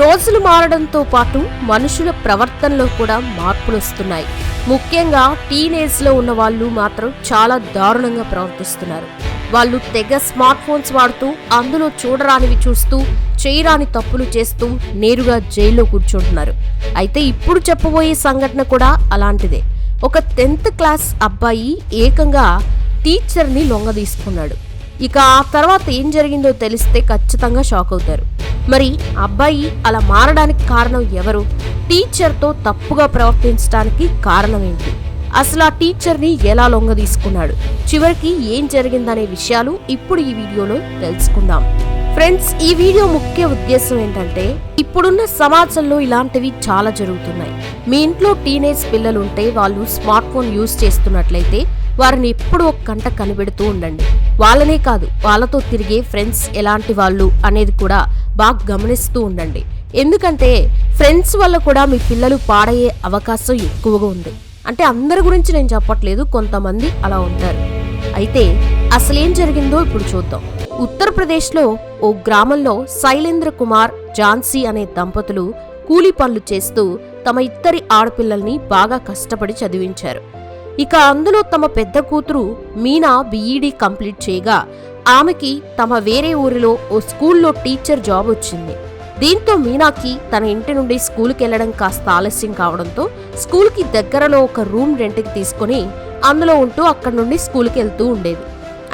రోజులు మారడంతో పాటు మనుషుల ప్రవర్తనలో కూడా మార్పులు వస్తున్నాయి. ముఖ్యంగా టీనేజ్లో ఉన్న వాళ్ళు మాత్రం చాలా దారుణంగా ప్రవర్తిస్తున్నారు. వాళ్ళు తెగ స్మార్ట్ ఫోన్స్ వాడుతూ అందులో చూడరానివి చూస్తూ చేయరాని తప్పులు చేస్తూ నేరుగా జైల్లో కూర్చుంటున్నారు. అయితే ఇప్పుడు చెప్పబోయే సంఘటన కూడా అలాంటిదే. ఒక టెన్త్ క్లాస్ అబ్బాయి ఏకంగా టీచర్ని లొంగదీసుకున్నాడు. ఇక ఆ తర్వాత ఏం జరిగిందో తెలిస్తే ఖచ్చితంగా షాక్ అవుతారు. మరి అబ్బాయి అలా మారడానికి కారణం ఎవరు? టీచర్తో తప్పుగా ప్రవర్తించడానికి కారణం ఏంటి? అసలు ఆ టీచర్ని ఎలా లొంగ తీసుకున్నాడు? చివరికి ఏం జరిగిందనే విషయాలు ఇప్పుడు ఈ వీడియోలో తెలుసుకుందాం. ఫ్రెండ్స్ ఈ వీడియో ముఖ్య ఉద్దేశం ఏంటంటే ఇప్పుడున్న సమాజంలో ఇలాంటివి చాలా జరుగుతున్నాయి. మీ ఇంట్లో టీనేజ్ పిల్లలు ఉంటే వాళ్ళు స్మార్ట్ ఫోన్ యూజ్ చేస్తున్నట్లయితే వారిని ఎప్పుడు ఒక కంట కనిపెడుతూ ఉండండి. వాళ్ళనే కాదు వాళ్ళతో తిరిగే ఫ్రెండ్స్ ఎలాంటి వాళ్ళు అనేది కూడా బాగా గమనిస్తూ ఉండండి. ఎందుకంటే ఫ్రెండ్స్ వల్ల కూడా మీ పిల్లలు పాడయ్యే అవకాశం ఎక్కువగా ఉంది. అంటే అందరి గురించి నేను చెప్పట్లేదు కొంతమంది అలా ఉంటారు. అయితే అసలేం జరిగిందో ఇప్పుడు చూద్దాం. ఉత్తరప్రదేశ్లో ఓ గ్రామంలో శైలేంద్ర కుమార్ ఝాన్సీ అనే దంపతులు కూలీ పనులు చేస్తూ తమ ఇద్దరి ఆడపిల్లల్ని బాగా కష్టపడి చదివించారు. ఇక అందులో తమ పెద్ద కూతురు మీనా బీఈడీ కంప్లీట్ చేయగా ఆమెకి తమ వేరే ఊరిలో ఓ స్కూల్లో టీచర్ జాబ్ వచ్చింది. దీంతో మీనాకి తన ఇంటి నుండి స్కూల్కి వెళ్ళడం కాస్త ఆలస్యం కావడంతో స్కూల్కి దగ్గరలో ఒక రూమ్ రెంట్కి తీసుకుని అందులో ఉంటూ అక్కడి నుండి స్కూల్కి వెళ్తూ ఉండేది.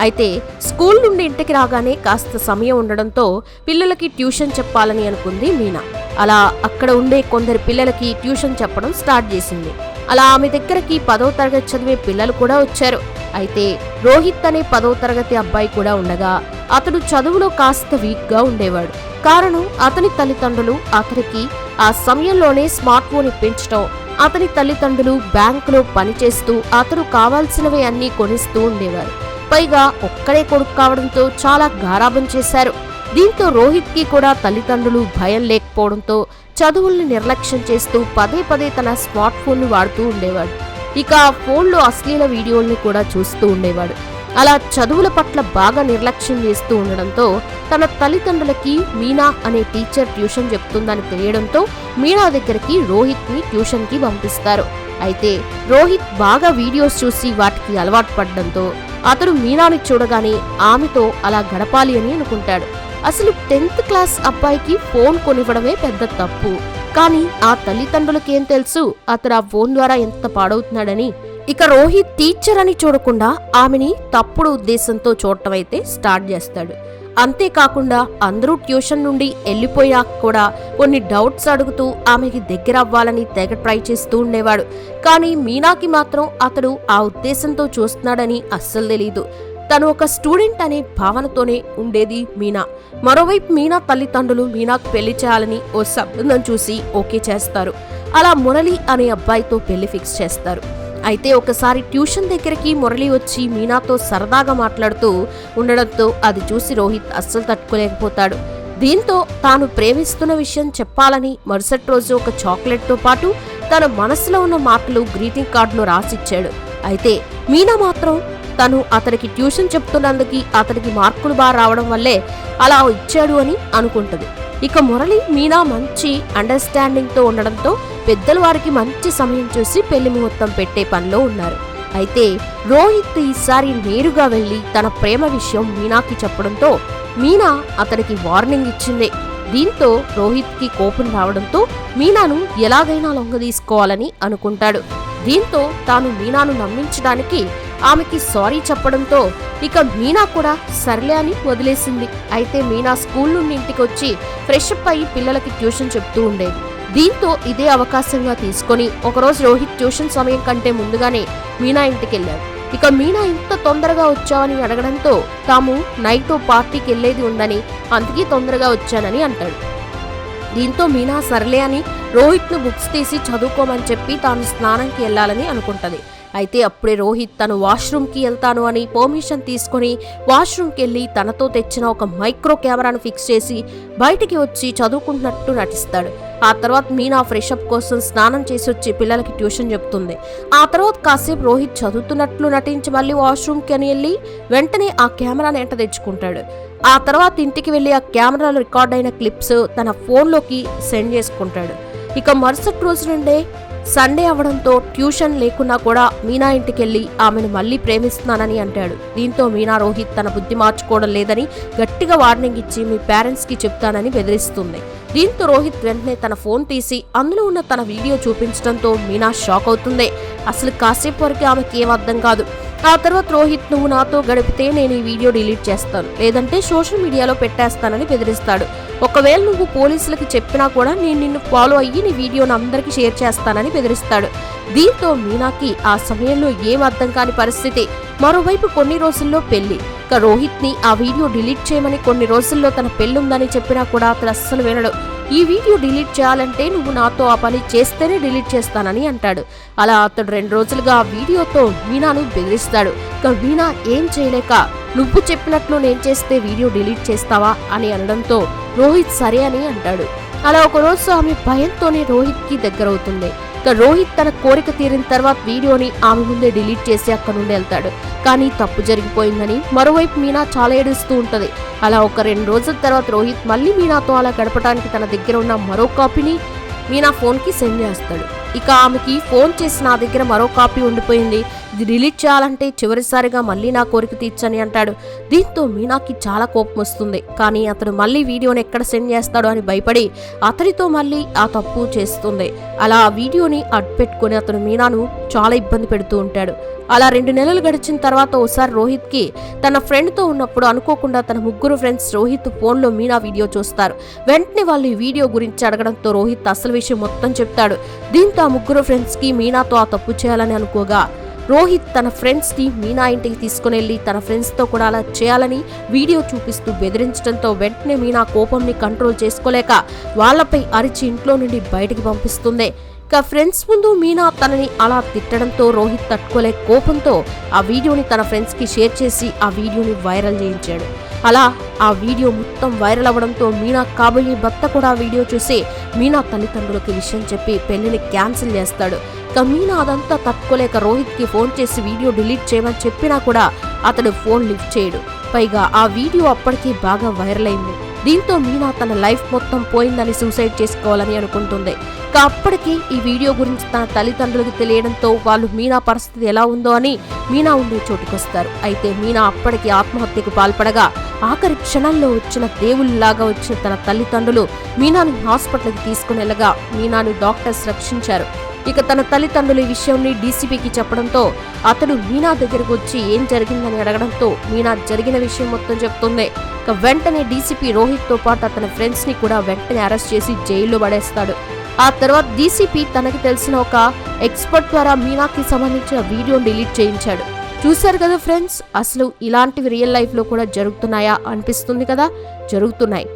అయితే స్కూల్ నుండి ఇంటికి రాగానే కాస్త సమయం ఉండడంతో పిల్లలకి ట్యూషన్ చెప్పాలని అనుకుంది మీనా. అలా అక్కడ ఉండే కొందరు పిల్లలకి ట్యూషన్ చెప్పడం స్టార్ట్ చేసింది. అలా ఆమె దగ్గరికి పదో తరగతి చదివే పిల్లలు కూడా వచ్చారు. అయితే రోహిత్ అనే పదో తరగతి అబ్బాయి కూడా ఉండగా అతడు చదువులో కాస్త వీక్గా ఉండేవాడు. కారణం అతని తల్లిదండ్రులు అతనికి ఆ సమయంలోనే స్మార్ట్ ఫోన్ ఇప్పించడం అతని తల్లిదండ్రులు బ్యాంకులో పనిచేస్తూ అతను కావాల్సినవి అన్నీ కొనిస్తూ ఉండేవారు. పైగా ఒక్కడే కొడుకు కావడంతో చాలా గారాబం చేశారు. దీంతో రోహిత్కి కూడా తల్లిదండ్రులు భయం లేకపోవడంతో చదువుల్ని నిర్లక్ష్యం చేస్తూ పదే పదే తన స్మార్ట్ ఫోన్ను వాడుతూ ఉండేవాడు. ఇక ఆ ఫోన్లో అశ్లీల వీడియోల్ని కూడా చూస్తూ ఉండేవాడు. అలా చదువుల పట్ల బాగా నిర్లక్ష్యం చేస్తూ ఉండడంతో తన తల్లిదండ్రులకి మీనా అనే టీచర్ ట్యూషన్ చెప్తుందని తెలియడంతో మీనా దగ్గరికి రోహిత్ని ట్యూషన్కి పంపిస్తారు. అయితే రోహిత్ బాగా వీడియోస్ చూసి వాటికి అలవాటు పడడంతో అతడు మీనాని చూడగానే ఆమెతో అలా గడపాలి అని అనుకుంటాడు. అసలు టెన్త్ క్లాస్ అబ్బాయికి ఫోన్ కొనివ్వడమే పెద్ద తప్పు. కానీ ఆ తల్లిదండ్రులకేం తెలుసు? అతడు ఆ ఫోన్ ద్వారా ఎంత పాడవుతున్నాడని. ఇక రోహిత్ టీచర్ అని చూడకుండా ఆమెని తప్పుడు ఉద్దేశంతో చూడటం అయితే స్టార్ట్ చేస్తాడు. అంతేకాకుండా అందరూ ట్యూషన్ నుండి వెళ్ళిపోయాక కూడా కొన్ని డౌట్స్ అడుగుతూ ఆమెకి దగ్గర అవ్వాలని తెగ ట్రై చేస్తూ ఉండేవాడు. కానీ మీనాకి మాత్రం అతడు ఆ ఉద్దేశంతో చూస్తున్నాడని అస్సలు తెలీదు. తను ఒక స్టూడెంట్ అనే భావనతోనే ఉండేది మీనా. మరోవైపు మీనా తల్లిదండ్రులు మీనాకు పెళ్ళి చేయాలని ఓ సంబంధం చూసి ఓకే చేస్తారు. అలా మురళి అనే అబ్బాయితో పెళ్ళి ఫిక్స్ చేస్తారు. అయితే ఒకసారి ట్యూషన్ దగ్గరికి మురళి వచ్చి మీనాతో సరదాగా మాట్లాడుతూ ఉండడంతో అది చూసి రోహిత్ అస్సలు తట్టుకోలేకపోతాడు. దీంతో తాను ప్రేమిస్తున్న విషయం చెప్పాలని మరుసటి రోజు ఒక చాక్లెట్తో పాటు తన మనసులో ఉన్న మాటలు గ్రీటింగ్ కార్డులో రాసిచ్చాడు. అయితే మీనా మాత్రం తను అతనికి ట్యూషన్ చెప్తున్నందుకు అతనికి మార్కులు బాగా రావడం వల్లే అలా ఇచ్చాడు అని అనుకుంటుంది. ఇక మురళి మీనా మంచి అండర్స్టాండింగ్తో ఉండడంతో పెద్దల వారికి మంచి సమయం చూసి పెళ్ళి ముహూర్తం పెట్టే పనిలో ఉన్నారు. అయితే రోహిత్ ఈసారి నేరుగా వెళ్ళి తన ప్రేమ విషయం మీనాకి చెప్పడంతో మీనా అతనికి వార్నింగ్ ఇచ్చింది. దీంతో రోహిత్కి కోపం రావడంతో మీనాను ఎలాగైనా లొంగ తీసుకోవాలని అనుకుంటాడు. దీంతో తాను మీనాను నమ్మించడానికి ఆమెకి సారీ చెప్పడంతో ఇక మీనా కూడా సర్లే అని వదిలేసింది. అయితే మీనా స్కూల్ నుండి ఇంటికి వచ్చి ఫ్రెష్ అప్ అయ్యి పిల్లలకి ట్యూషన్ చెప్తూ ఉండేది. దీంతో ఇదే అవకాశంగా తీసుకొని ఒకరోజు రోహిత్ ట్యూషన్ సమయం కంటే ముందుగానే మీనా ఇంటికి వెళ్ళాడు ఇక మీనా ఇంత తొందరగా వచ్చావని అడగడంతో తాము నైట్ పార్టీకి వెళ్ళేది ఉందని అందుకే తొందరగా వచ్చానని అంటాడు. దీంతో మీనా సర్లే అని రోహిత్ను బుక్స్ తీసి చదువుకోమని చెప్పి తాను స్నానంకి వెళ్ళాలని అనుకుంటది. అయితే అప్పుడే రోహిత్ తను వాష్రూమ్కి వెళ్తాను అని పర్మిషన్ తీసుకొని వాష్రూమ్కి వెళ్ళి తనతో తెచ్చిన ఒక మైక్రో కెమెరాను ఫిక్స్ చేసి బయటికి వచ్చి చదువుకుంటున్నట్టు నటిస్తాడు. ఆ తర్వాత మీనా ఫ్రెష్ అప్ కోసం స్నానం చేసి వచ్చి పిల్లలకి ట్యూషన్ చెప్తుంది. ఆ తర్వాత కాసేపు రోహిత్ చదువుతున్నట్లు నటించి మళ్ళీ వాష్రూమ్కి అని వెళ్ళి వెంటనే ఆ కెమెరాని ఎంట తెచ్చుకుంటాడు. ఆ తర్వాత ఇంటికి వెళ్ళి ఆ కెమెరాలో రికార్డ్ అయిన క్లిప్స్ తన ఫోన్లోకి సెండ్ చేసుకుంటాడు. ఇక మరుసటి రోజు నుండే సండే అవడంతో ట్యూషన్ లేకున్నా కూడా మీనా ఇంటికి వెళ్ళి ఆమెను మళ్ళీ ప్రేమిస్తున్నానని అంటాడు. దీంతో మీనా రోహిత్ తన బుద్ధి మార్చుకోవడం లేదని గట్టిగా వార్నింగ్ ఇచ్చి మీ పేరెంట్స్కి చెప్తానని బెదిరిస్తుంది. దీంతో రోహిత్ వెంటనే తన ఫోన్ తీసి అందులో ఉన్న తన వీడియో చూపించడంతో మీనా షాక్ అవుతుంది. అసలు కాసేపు వరకు ఆమెకి ఏం అర్థం కాదు. ఆ తర్వాత రోహిత్ నువ్వు నాతో గడిపితే నేను ఈ వీడియో డిలీట్ చేస్తాను. లేదంటే సోషల్ మీడియాలో పెట్టేస్తానని బెదిరిస్తాడు. ఒకవేళ నువ్వు పోలీసులకి చెప్పినా కూడా నేను నిన్ను ఫాలో అయ్యి నీ వీడియోను అందరికీ షేర్ చేస్తానని బెదిరిస్తాడు. దీంతో మీనాకి ఆ సమయంలో ఏం అర్థం కాని పరిస్థితి. మరోవైపు కొన్ని రోజుల్లో పెళ్ళి ఇక రోహిత్ని ఆ వీడియో డిలీట్ చేయమని కొన్ని రోజుల్లో తన పెళ్ళుందని చెప్పినా కూడా అతను అస్సలు వినడు. ఈ వీడియో డిలీట్ చేయాలంటే నువ్వు నాతో ఆ పని చేస్తేనే డిలీట్ చేస్తానని అంటాడు. అలా అతడు రెండు రోజులుగా ఆ వీడియోతో వీణాను బెదిరిస్తాడు. ఇక వీణా ఏం చేయలేక నువ్వు చెప్పినట్లు నేను చేస్తే వీడియో డిలీట్ చేస్తావా? అని అనడంతో రోహిత్ సరే అని అంటాడు. అలా ఒక రోజు ఆమె భయంతోనే రోహిత్కి దగ్గరవుతుంది. ఇక రోహిత్ తన కోరిక తీరిన తర్వాత వీడియోని ఆమె ముందే డిలీట్ చేసి అక్కడ నుండి వెళ్తాడు. కానీ తప్పు జరిగిపోయిందని మరోవైపు మీనా చాలా ఏడుస్తూ ఉంటది. అలా ఒక రెండు రోజుల తర్వాత రోహిత్ మళ్ళీ మీనాతో అలా గడపడానికి తన దగ్గర ఉన్న మరో కాపీని మీనా ఫోన్కి సెండ్ చేస్తాడు. ఇక ఆమెకి ఫోన్ చేసి నా దగ్గర మరో కాపీ ఉండిపోయింది. ఇది డిలీట్ చేయాలంటే చివరిసారిగా మళ్ళీ నా కోరిక తీర్చని అంటాడు. దీంతో మీనాకి చాలా కోపం వస్తుంది. కానీ అతను మళ్ళీ వీడియోని ఎక్కడ సెండ్ చేస్తాడో అని భయపడి అతడితో మళ్ళీ ఆ తప్పు చేస్తుంది. అలా ఆ వీడియోని అడ్పెట్టుకుని అతను మీనాను చాలా ఇబ్బంది పెడుతూ ఉంటాడు. అలా రెండు నెలలు గడిచిన తర్వాత ఓసారి రోహిత్కి తన ఫ్రెండ్తో ఉన్నప్పుడు అనుకోకుండా తన ముగ్గురు ఫ్రెండ్స్ రోహిత్ ఫోన్లో మీనా వీడియో చూస్తారు. వెంటనే వాళ్ళు ఈ వీడియో గురించి అడగడంతో రోహిత్ అసలు విషయం మొత్తం చెప్తాడు. దీంతో ఆ ముగ్గురు ఫ్రెండ్స్కి మీనాతో ఆ తప్పు చేయాలని అనుకోగా రోహిత్ తన ఫ్రెండ్స్ని మీనా ఇంటికి తీసుకుని వెళ్ళి తన ఫ్రెండ్స్తో కూడా అలా చేయాలని వీడియో చూపిస్తూ బెదిరించడంతో వెంటనే మీనా కోపంని కంట్రోల్ చేసుకోలేక వాళ్ళపై అరిచి ఇంట్లో నుండి బయటికి పంపిస్తుంది. ఇక ఫ్రెండ్స్ ముందు మీనా తనని అలా తిట్టడంతో రోహిత్ తట్టుకోలేక కోపంతో ఆ వీడియోని తన ఫ్రెండ్స్కి షేర్ చేసి ఆ వీడియోని వైరల్ చేయించాడు. అలా ఆ వీడియో మొత్తం వైరల్ అవ్వడంతో మీనా కాబోయే భర్త కూడా ఆ వీడియో చూసి మీనా తల్లిదండ్రులకి విషయం చెప్పి పెళ్ళిని క్యాన్సిల్ చేస్తాడు. ఇక మీనా అదంతా తట్టుకోలేక రోహిత్కి ఫోన్ చేసి వీడియో డిలీట్ చేయమని చెప్పినా కూడా అతడు ఫోన్ లిఫ్ట్ చేయడు. పైగా ఆ వీడియో అప్పటికీ బాగా వైరల్ అయింది. దీంతో మీనా తన లైఫ్ మొత్తం పోయిందని సూసైడ్ చేసుకోవాలని అనుకుంటుంది. ఇక అప్పటికి ఈ వీడియో గురించి తన తల్లిదండ్రులకు తెలియడంతో వాళ్ళు మీనా పరిస్థితి ఎలా ఉందో అని మీనా ఉండే చోటుకొస్తారు అయితే మీనా అప్పటికి ఆత్మహత్యకు పాల్పడగా ఆఖరి క్షణంలో వచ్చిన దేవుళ్ళలాగా వచ్చిన తన తల్లిదండ్రులు మీనాను హాస్పిటల్కి తీసుకుని వెళ్ళగా మీనాను డాక్టర్స్ రక్షించారు. ఇక తన తల్లిదండ్రులు ఈ విషయంని డీసీపీకి చెప్పడంతో అతడు మీనా దగ్గరకు వచ్చి ఏం జరిగిందని అడగడంతో మీనా జరిగిన విషయం మొత్తం చెప్తుంది. ఇక వెంటనే డీసీపీ రోహిత్తో పాటు అతని ఫ్రెండ్స్ని కూడా వెంటనే అరెస్ట్ చేసి జైల్లో పడేస్తాడు. ఆ తర్వాత డీసీపీ తనకి తెలిసిన ఒక ఎక్స్పర్ట్ ద్వారా మీనాకి సంబంధించిన వీడియోని డిలీట్ చేయించాడు. చూశారు కదా ఫ్రెండ్స్ అసలు ఇలాంటివి రియల్ లైఫ్లో కూడా జరుగుతున్నాయా అనిపిస్తుంది కదా? జరుగుతున్నాయి.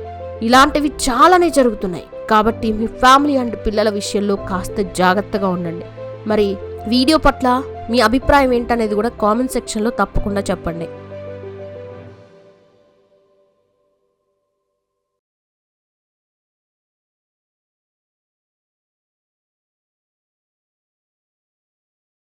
ఇలాంటివి చాలానే జరుగుతున్నాయి. కాబట్టి మీ ఫ్యామిలీ అండ్ పిల్లల విషయంలో కాస్త జాగ్రత్తగా ఉండండి. మరి వీడియో పట్ల మీ అభిప్రాయం ఏంటనేది కూడా కామెంట్ సెక్షన్లో తప్పకుండా చెప్పండి.